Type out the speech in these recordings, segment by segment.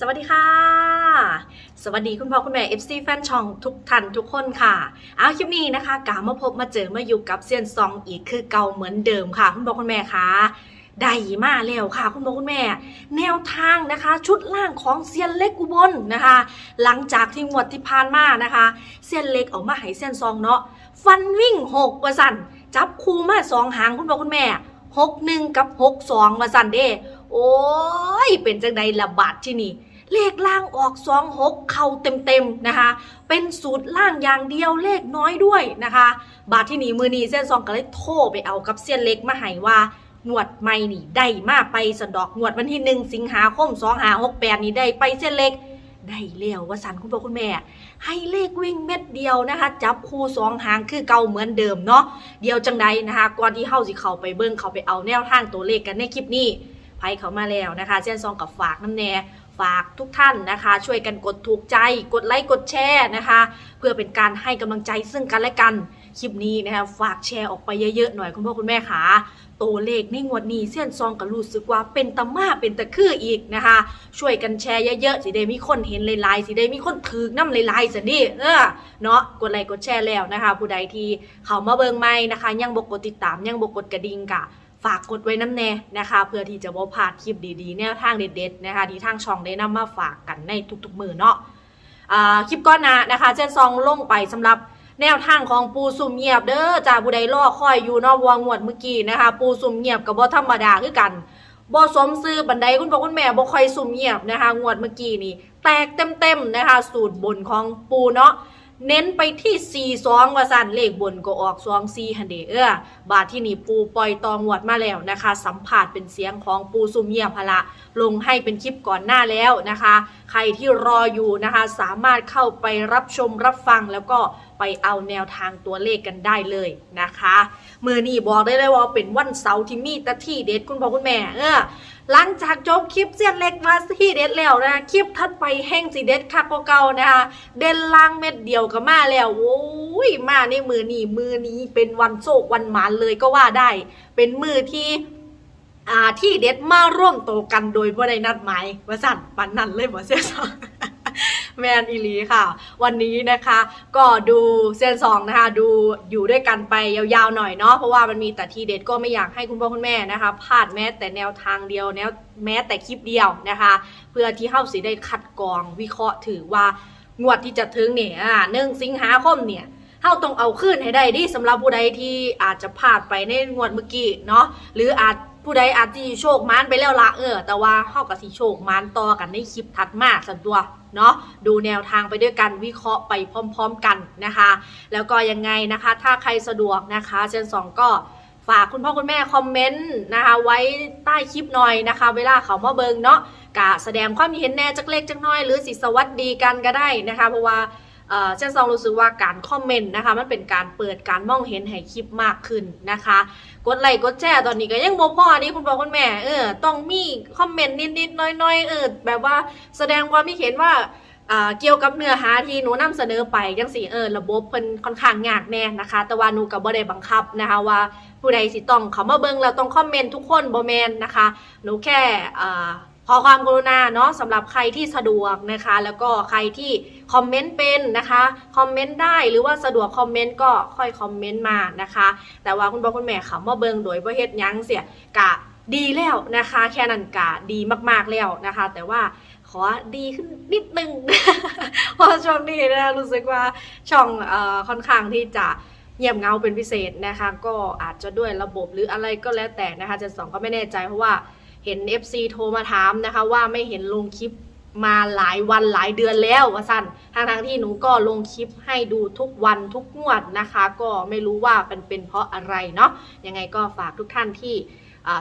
สวัสดีค่ะ สวัสดีคุณพ่อคุณแม่ FC แฟนช่องทุกท่านทุกคนค่ะเอาคลิปนี้นะคะกามาพบมาเจอมาอยู่กับเซียนซองอีกคือเก่าเหมือนเดิมค่ะ คุณพ่อคุณแม่คะได้มาแล้วค่ะ คุณพ่อคุณแม่ แนวทางนะคะ ชุดล่างของเซียนเล็กอุบลนะคะ หลังจากที่งวดที่ผ่านมานะคะเซียนเล็กออกมาให้เซียนซองเนาะฟันวิ่งหกว่าสันจับคูมาสองหางคุณพ่อคุณแม่หกหนึ่งกับหกสองว่าสันเด้โอ้ยเป็นจังใดระบาดที่นี่ เลขล่างออกสองหกเข้าเต็มๆนะคะ เป็นสูตรล่างอย่างเดียวเลขน้อยด้วยนะคะ บาทที่หนีมือนีเส้นซองก็เลยโทรไปเอากับเส้นเล็กมาให้ว่าหนวดไม่นี่ได้มาไปสะดอกหนวดวันที่หนึ่งสิงหาคมสองหาหกแปดนี่ได้ไปเส้นเล็กได้แล้วว่าสันคุณพ่อคุณแม่ ให้เลขวิ่งเม็ดเดียวนะคะ จับคู่สองหางคือเก่าเหมือนเดิมเนาะเดียวจังใดนะคะก่อนที่เฮาสิเข้าไปเบิ่งเข้าไปเอาแนวทางตัวเลขกันในคลิปนี้ไพ่เขามาแล้วนะคะเส้นซองกับฝากน้ำแน่ ฝากทุกท่านนะคะ ช่วยกันกดถูกใจ กดไลค์กดแชร์นะคะ เพื่อเป็นการให้กำลังใจซึ่งกันและกัน คลิปนี้นะคะฝากแชร์ออกไปเยอะๆหน่อยคุณพ่อคุณแม่ขาตัวเลขในงวดนี้เส้นซองก็รู้สึกว่าเป็นตะมาเป็นตะคืออีกนะคะ ช่วยกันแชร์เยอะๆสิได้มีคนเห็นหลายๆสิได้มีคนถือน้ำหลายๆสิดิเออเนาะกดไลค์กดแชร์แล้วนะคะ ผู้ใดที่เขามาเบิ่งใหม่นะคะ ยังบกกดติดตามยังบกกดกระดิ่งกะ ฝากกดไว้น้ำแน่นะคะ เพื่อที่จะบ่พลาดคลิปดีๆ แนวทางเด็ดๆนะคะที่ทางช่องได้นำมาฝากกันในทุกๆมือเนาะคลิปก้อนหนะนะคะเจนซองลงไปสำหรับแนวทางของปูซุ่มเงียบเด้อจากผู้ใดรอคอยอยู่เนอกวงหวดเมื่อกี้นะคะ ปูซุ่มเงียบกับบ่ธรรมดาคือกันบ่สมซื้อบันไดคุณพ่อคุณแม่บ่คอยซุ่มเงียบนะคะ งวดเมื่อกี้นี่แตกเต็มๆนะคะ สูตรบนของปูเนาะ เน้นไปที่ 4 2 ว่าสั่นเลขบนก็ออก2 4ฮันเดเออบาทที่นี่ปูปล่อยตองวดมาแล้วนะคะ สัมผัสเป็นเสียงของปูซุมเงียพละ ลงให้เป็นคลิปก่อนหน้าแล้วนะคะ ใครที่รออยู่นะคะ สามารถเข้าไปรับชมรับฟังแล้วก็ ไปเอาแนวทางตัวเลขกันได้เลยนะคะมือนี้บอกได้เลยว่าเป็นวันเสาร์ที่มีแตะที่เด็ดคุณพ่อคุณแม่เออหลังจากจบคลิปเสียนเล็กมาที่เด็ดแล้วนะคลิปทัดไปแห้งสีเด็ดคักกว่าเก่านะคะเด่นล่างเม็ดเดียวก็มาแล้วโอ้ยมาในมือนี้มือนี้เป็นวันโชควันหมานเลยก็ว่าได้ เป็นมือที่อ่าที่เด็ดมาร่วมโตกันโดยบ่ได้นัดหมายว่าสั่นปันนั่นเลยบ่เสียสอง แมนอีลีค่ะ วันนี้นะคะ ก็ดูเซนสองนะคะ ดูอยู่ด้วยกันไปยาวๆหน่อยเนาะเพราะว่ามันมีแต่ทีเด็ดก็ไม่อยากให้คุณพ่อคุณแม่นะคะพลาดแม้แต่แนวทางเดียวแนวแม้แต่คลิปเดียวนะคะ เพื่อที่เฮาสิได้คัดกรองวิเคราะห์ถือว่างวดที่จะถึงเนี่ยอ่าหนึ่งสิงหาคมเนี่ยเฮาต้องเอาขึ้นให้ได้ดิสำหรับผู้ใดที่อาจจะพลาดไปในงวดเมื่อกี้เนาะหรืออาจ ผู้ใดอาจจะโชคมานไปแล้วละเออ แต่ว่าเฮากับสิโชคมานต่อกันในคลิปถัดมาสันตัวเนาะดูแนวทางไปด้วยกันวิเคราะห์ไปพร้อม ๆ กันนะคะ แล้วก็ยังไงนะคะ ถ้าใครสะดวกนะคะเจนสองก็ฝากคุณพ่อคุณแม่คอมเมนต์นะคะไว้ใต้คลิปหน่อยนะคะ เวลาเขามาเบิงเนาะกะแสดงความเห็นแน่จักเล็กจักน้อย หรือสิสวัสดีกันก็ได้นะคะเพราะว่า เอ่อเจนซองรู้สึกว่าการคอมเมนต์นะคะมันเป็นการเปิดการมองเห็นให้คลิปมากขึ้นนะคะ กดไลค์กดแชร์ตอนนี้ก็ยังบ่พอนี่คุณพ่อคุณแม่เออต้องมีคอมเมนต์นิดๆน้อยๆเออแบบว่าแสดงความคิดเห็นว่าเกี่ยวกับเนื้อหาที่หนูนำเสนอไปจังสีเออระบบเพิ่นค่อนข้างยากแน่นะคะ แต่ว่าหนูก็บ่ได้บังคับนะคะว่าผู้ใดสิต้องเขามาเบิ่งแล้วต้องคอมเมนต์ทุกคนบ่แมนนะคะหนูแค่ขอความกรุณาเนาะสำหรับใครที่สะดวกนะคะ แล้วก็ใครที่ คอมเมนต์เป็นนะคะคอมเมนต์ได้หรือว่าสะดวกคอมเมนต์ก็ค่อยคอมเมนต์มานะคะ แต่ว่าคุณพ่อคุณแม่เขามาเบิงโดยบ่เฮ็ดยังเสียกะดีแล้วนะคะ แค่นั้นกะดีมากๆแล้วนะคะ แต่ว่าขอดีขึ้นนิดนึงเพราะช่วงนี้นะรู้สึกว่าช่องอค่อนข้างที่จะเงียบเงาเป็นพิเศษนะคะ ก็อาจจะด้วยระบบหรืออะไรก็แล้วแต่นะคะเจะสองก็ไม่แน่ใจเพราะว่าเห็น FC โทรมาถามนะคะ ว่าไม่เห็นลงคลิป มาหลายวันหลายเดือนแล้วว่าสั้นทางทางที่หนูก็ลงคลิปให้ดูทุกวันทุกงวดนะคะ ก็ไม่รู้ว่าเป็นเป็นเพราะอะไรเนาะยังไงก็ฝากทุกท่านที่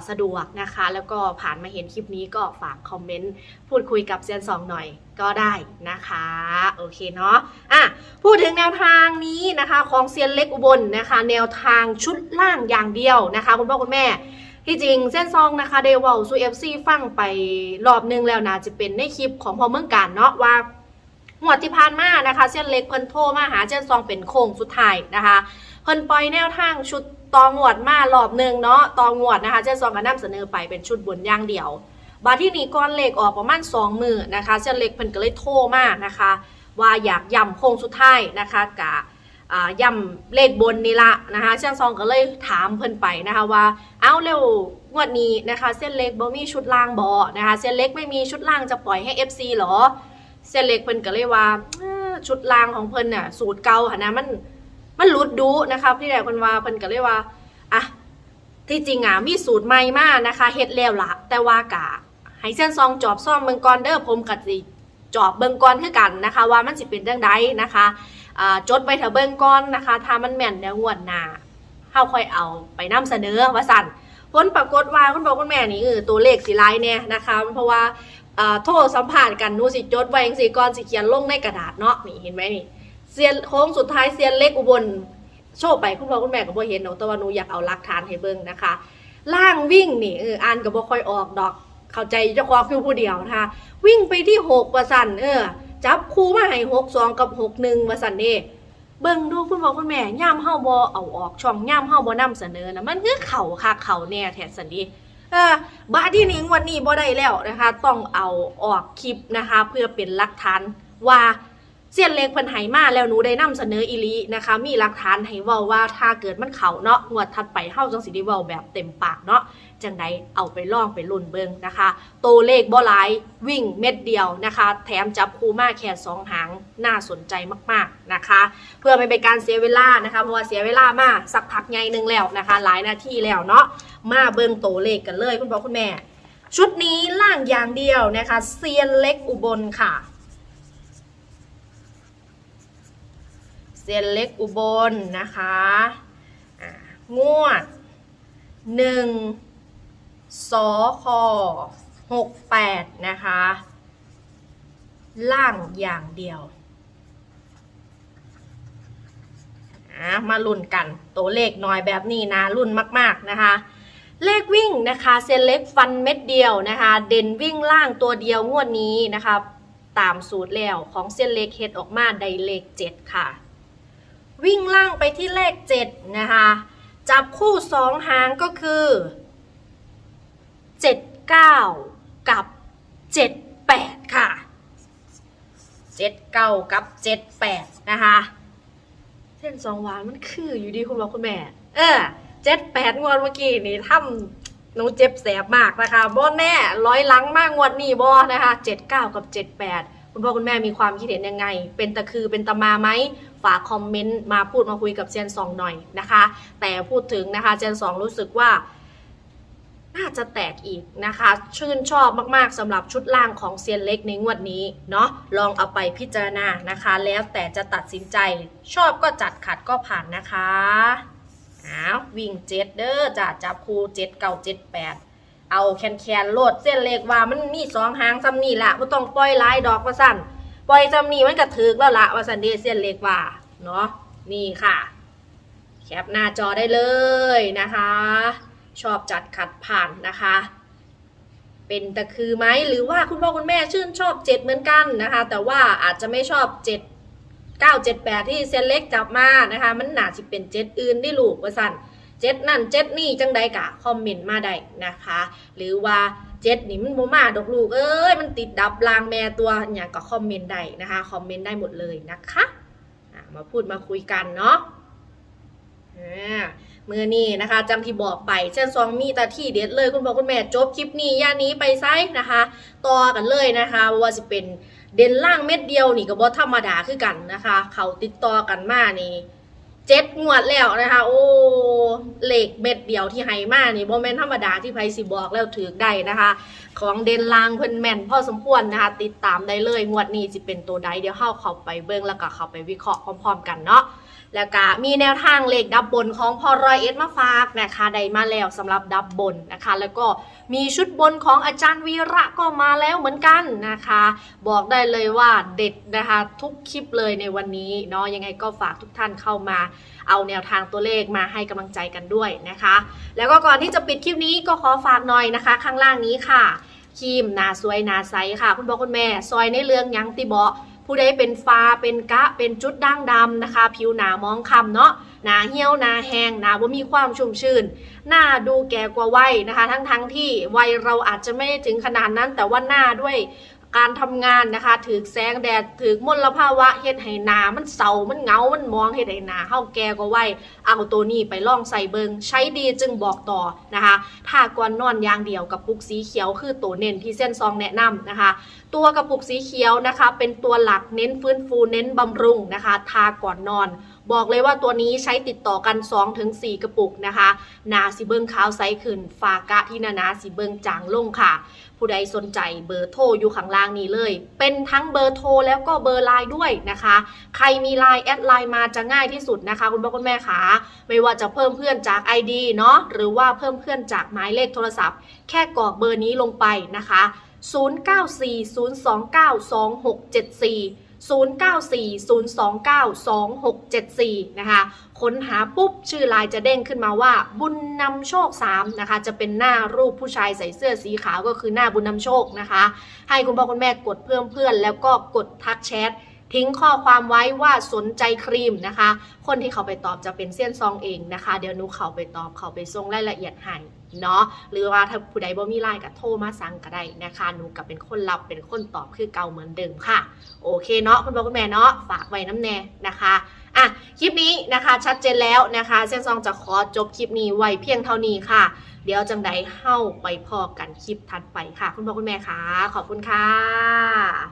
สะดวกนะคะ แล้วก็ผ่านมาเห็นคลิปนี้ก็ฝากคอมเมนต์พูดคุยกับเซียนสองหน่อยก็ได้นะคะ โอเคเนาะอะพูดถึงแนวทางนี้นะคะ ของเซียนเล็กอุบลนะคะ แนวทางชุดล่างอย่างเดียวนะคะ คุณพ่อคุณแม่ ที่จริงเส้นซองนะคะเดวเวลซูเอฟซีฟังไปรอบนึงแล้วนะจะเป็นในคลิปของพอเมืองการเนาะว่าหวดที่ผ่านมานะคะ เส้นเล็กเพิ่นโทรมาหาเส้นซองเป็นโค้งสุดท้ายนะคะเพิ่นปล่อยแนวทางชุดตองวดมารอบนึงเนาะตองวดนะคะเจ้าซองก็นำเสนอไปเป็นชุดบนย่างเดียวบาที่นี้ก้อนเหลขออกประมาณสองมือนะคะเส้นเล็กเพิ่นก็เลยโทรมานะคะ ว่าอยากย่ำโค้งสุดท้ายนะคะกะอ่า ย่ำเลขบนนี่ละนะคะเส้นซองก็เลยถามเพิ่นไปนะคะว่า เอาเร็วงวดนี้นะคะ เส้นเล็กบ่มีชุดล่างบ่นะคะ เส้นเล็กไม่มีชุดล่างจะปล่อยให้ FC หรอ เส้นเล็กเพิ่นก็เลยว่าชุดล่างของเพิ่นน่ะสูตรเก่าหนะมันมันหลุดดูนะคะพี่แรกเพิ่นว่าเพิ่นก็เลยว่าอะที่จริงอะมีสูตรใหม่มากนะคะเฮ็ดแล้วละแต่ว่ากะให้เส้นซองจอบซ่อมเบิงก่อนเด้อผมก็สิจอบเบิงก่อนคือกันนะคะ ว่ามันสิเป็นจังไดนะคะ จดไว้เถอะเบิ่งก่อนนะคะ ถ้ามันแม่นเดี๋ยวงวดหน้าเฮาค่อยเอาไปนำเสนอว่าสั่นผลปรากฏว่าคุณพ่อคุณแม่นี่เออตัวเลขสิหลายแน่นะคะ เพราะว่าโทรสัมผัสกันนูสิจดไว้จังซี่ก่อนสิเขียนลงในกระดาษเนาะนี่เห็นไหมนี่เซียนโค้งสุดท้ายเซียนเล็กอุบลโชว์ไปคุณพ่อคุณแม่ก็บ่เห็นเนาะแต่ว่านูอยากเอาหลักฐานให้เบิ่งนะคะ ล่างวิ่งนี่เอออ่านก็บ่ค่อยออกดอก เข้าใจเจ้าของคือผู้เดียวนะคะวิ่งไปที่6ว่าซั่นเออ จับคู่มาให้6 2กับ6 1ว่าซั่นเด้เบิ่งดูคุณพ่อคุณแม่ย่ามเฮาบ่เอาออกช่องย่ามเฮาบ่นำเสนอนะมันคือเข่าคักเข่าแน่แท้สันดีเออบาที่นิงวันนี้บ่ได้แล้วนะคะ ต้องเอาออกคลิปนะคะ เพื่อเป็นหลักฐานว่าเสียนเล็กเพิ่นไหมาแล้วหนูได้นำเสนออีลีนะคะ มีหลักฐานให้เว้าว่าถ้าเกิดมันเขาเนาะงวดถัดไปเฮาจังสิได้เว้าแบบเต็มปากเนาะ จังไดเอาไปลองไปลุ้นเบิงนะคะโตเลขบ่หลายวิ่งเม็ดเดียวนะคะ แถมจับคู่มาแค่สองหางน่าสนใจมากๆนะคะ เพื่อไม่เป็นการเสียเวลานะคะเพราะว่าเสียเวลามากสักพักใหญ่หนึ่งแล้วนะคะ หลายนาทีแล้วเนาะมาเบิงโตเลขกันเลยคุณพ่อคุณแม่ ชุดนี้ล่างอย่างเดียวนะคะเซียนเล็กอุบลค่ะเซียนเล็กอุบลนะคะงวดหนึ่ง สคอหกแปดนะคะ ล่างอย่างเดียวมาลุ้นกัน ตัวเลขน้อยแบบนี้นะรุ่นมาก ๆ นะคะ เลขวิ่งนะคะเซนเล็กฟันเม็ดเดียวนะคะ เด่นวิ่งล่างตัวเดียวงวดนี้นะคะ ตามสูตรแล้วของเซนเล็กเฮ็ดออกมาได้เลข 7 ค่ะ วิ่งล่างไปที่เลข 7 นะคะ จับคู่ 2 หางก็คือ 79 กับ 78 ค่ะ 79 กับ 78 นะคะ เส้นสองหวานมันคืออยู่ดีคุณบอกคุณแม่ เออเจ็ดแปดงวดเมื่อกี้นี่ทำหนูเจ็บแสบมากนะคะบ่แน่ร้อยหลังมากงวดนี้บ่นะคะเจ็ดเก้ากับเจ็ดแปดคุณพ่อคุณแม่มีความคิดเห็นยังไง เป็นตะคือเป็นตะมาไหม ฝากคอมเมนต์มาพูดมาคุยกับเซียนสองหน่อยนะคะ แต่พูดถึงนะคะเซียนสองรู้สึกว่า น่าจะแตกอีกนะคะ ชื่นชอบมากๆสำหรับชุดล่างของเซียนเล็กในงวดนี้เนาะลองเอาไปพิจารณานะคะ แล้วแต่จะตัดสินใจ ชอบก็จัดขัดก็ผ่านนะคะอ้าววิ่งเจ็ดเด้อจะจับคูเจ็ดเก้าเจ็ดแปดเอาแคนแคนโลดเส้นเล็กว่ามันมีสองหางซ้ำนี่ละไม่ต้องปล่อยลายดอกว่าสั่นปล่อยซ้ำนี่มันก็ถึกแล้วละว่าสันเดเส้นเล็กว่าเนาะนี่ค่ะ แคปหน้าจอได้เลยนะคะ ชอบจัดขัดผ่านนะคะ เป็นตะคือไหมหรือว่าคุณพ่อคุณแม่ชื่นชอบเจ็ดเหมือนกันนะคะ แต่ว่าอาจจะไม่ชอบเจ็ดเก้าเจ็ดแปดที่เซนเล็กจับมานะคะ มันหนาจะเป็นเจ็ดอื่นที่ลูกว่าสั่นเจ็ดนั่นเจ็ดนี่จังใดกะคอมเมนต์มาได้นะคะ หรือว่าเจ็ดนี่มันโมมาดอกลูกเอ้ยมันติดดับรางแม่ตัวอย่างก็คอมเมนต์ได้นะคะคอมเมนต์ได้หมดเลยนะคะมาพูดมาคุยกันเนาะ อ่ามือนี้นะคะจำที่บอกไปเช่นซองมีต่ที่เด็ดเลยคุณพ่อคุณแม่จบคลิปนี้ย่านี้ไปไซนะคะ ต่อกันเลยนะคะว่าจะเป็นเด่นล่างเม็ดเดียวนี่ก็บ่ธรรมดาคือกันนะคะ เขาติดต่อกันมานี่เจ็ดงวดแล้วนะคะ โอ้เหล็กเม็ดเดียวที่ให้มานี่บ่แมนธรรมดาที่ไพสิบอกแล้วถือได้นะคะ ของเด่นล่างเพิ่นแม่นพอสมควรนะคะ ติดตามได้เลยงวดนี้จะเป็นตัวใดเดี๋ยวเข้าเข้าไปเบิ่งแล้วก็เข้าไปวิเคราะห์พร้อม ๆ กันเนาะ แล้วก็มีแนวทางเลขดับบนของพอรอยเอสมาฝากนะคะได้มาแล้วสำหรับดับบนนะคะ แล้วก็มีชุดบนของอาจารย์วีระก็มาแล้วเหมือนกันนะคะ บอกได้เลยว่าเด็ดนะคะทุกคลิปเลยในวันนี้เนาะยังไงก็ฝากทุกท่านเข้ามา เอาแนวทางตัวเลขมาให้กำลังใจกันด้วยนะคะ แล้วก็ก่อนที่จะปิดคลิปนี้ก็ขอฝากหน่อยนะคะ ข้างล่างนี้ค่ะครีมนาสวยนาใสค่ะ คุณพ่อคุณแม่ ซอยในเรื่องยังติบาะ ผู้ใดเป็นฟ้าเป็นกะเป็นจุดด่างดำนะคะ ผิวหนามองคำเนาะหนาเหี่ยวหนาแห้งหนาว่ามีความชุ่มชื่น หน้าดูแก่กว่าวัยนะคะ ทั้งทั้งที่วัยเราอาจจะไม่ได้ถึงขนาดนั้น แต่ว่าหน้าด้วย การทำงานนะคะถือแสงแดดถือมลภาวะเฮ็ดให้หนามันเศร้ามันเงา มันมองเฮ็ดให้หนาเฮาแก่กว่าวัยเอาตัวนี้ไปลองใส่เบิงใช้ดีจึงบอกต่อนะคะถ้าก่อนนอนอย่างเดียวกับปุกสีเขียวคือตัวเน้นที่เส้นซองแนะนำนะคะ ตัวกระปุกสีเขียวนะคะ เป็นตัวหลักเน้นฟื้นฟูเน้นบำรุงนะคะ ทาก่อนนอน บอกเลยว่าตัวนี้ใช้ติดต่อกัน 2-4 กระปุกนะคะนาสีเบิงขาวใสขึ้นฝากะที่นานาสีเบิงจางลงค่ะ ผู้ใดสนใจเบอร์โทรอยู่ข้างล่างนี้เลย เป็นทั้งเบอร์โทรแล้วก็เบอร์ไลน์ด้วยนะคะ ใครมีไลน์แอดไลน์มาจะง่ายที่สุดนะคะ คุณพ่อคุณแม่คะไม่ว่าจะเพิ่มเพื่อนจาก ID เนาะหรือว่าเพิ่มเพื่อนจากหมายเลขโทรศัพท์ แค่กรอกเบอร์นี้ลงไปนะคะ 0940292674 0940292674 นะคะ ค้นหาปุ๊บชื่อไลน์จะเด้งขึ้นมาว่า บุญนำโชค 3 นะคะ จะเป็นหน้ารูปผู้ชายใส่เสื้อสีขาวก็คือหน้าบุญนำโชคนะคะ ให้คุณพ่อคุณแม่กดเพิ่มเพื่อนแล้วก็กดทักแชท ทิ้งข้อความไว้ว่าสนใจครีมนะคะ คนที่เขาไปตอบจะเป็นเซียนซองเองนะคะ เดี๋ยวนูเขาไปตอบเขาไปส่งรายละเอียดให้เนาะหรือว่าถ้าผู้ใดบ่มีไลน์ก็โทรมาสั่งก็ได้นะคะหนูกับเป็นคนรับเป็นคนตอบคือเก่าเหมือนเดิมค่ะ โอเคเนาะคุณพ่อคุณแม่เนาะฝากไว้น้ำแน่นะคะอะคลิปนี้นะคะชัดเจนแล้วนะคะเซียนซองจะขอจบคลิปนี้ไว้เพียงเท่านี้ค่ะ เดี๋ยวจังใดเข้าไปพอกันคลิปถัดไปค่ะ คุณพ่อคุณแม่ค่ะขอบคุณค่ะ